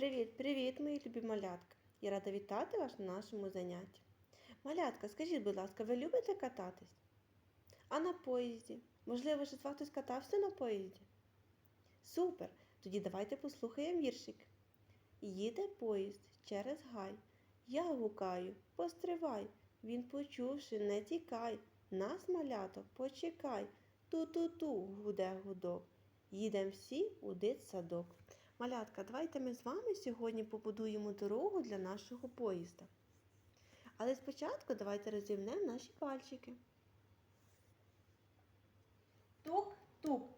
Привіт-привіт, мої любі малятка! Я рада вітати вас на нашому занятті. Малятка, скажіть, будь ласка, ви любите кататись? А на поїзді? Можливо, ще з вами хтось катався на поїзді? Супер! Тоді давайте послухаємо віршик. Їде поїзд через гай. Я гукаю, постривай. Він почувши, не тікай. Нас, маляток, почекай. Ту-ту-ту, гуде гудок. Їдем всі у дитсадок. Малятка, давайте ми з вами сьогодні побудуємо дорогу для нашого поїзда. Але спочатку давайте розімнемо наші пальчики. Тук-тук.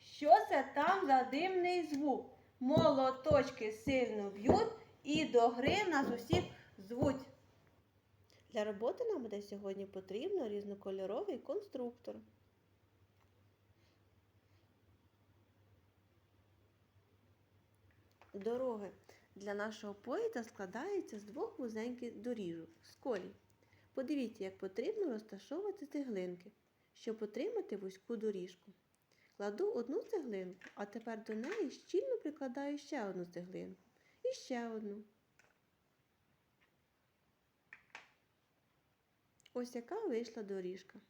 Що це там за димний звук? Молоточки сильно б'ють і до гри нас усіх звуть. Для роботи нам буде сьогодні потрібно різнокольоровий конструктор. Дороги для нашого поїзда складаються з двох вузеньких доріжок з колій. Подивіться, як потрібно розташовувати цеглинки, щоб отримати вузьку доріжку. Кладу одну цеглинку, а тепер до неї щільно прикладаю ще одну цеглинку і ще одну. Ось яка вийшла доріжка.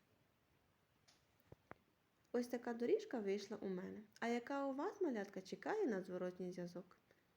Ось така доріжка вийшла у мене. А яка у вас, малятка, чекає на зворотній зв'язок?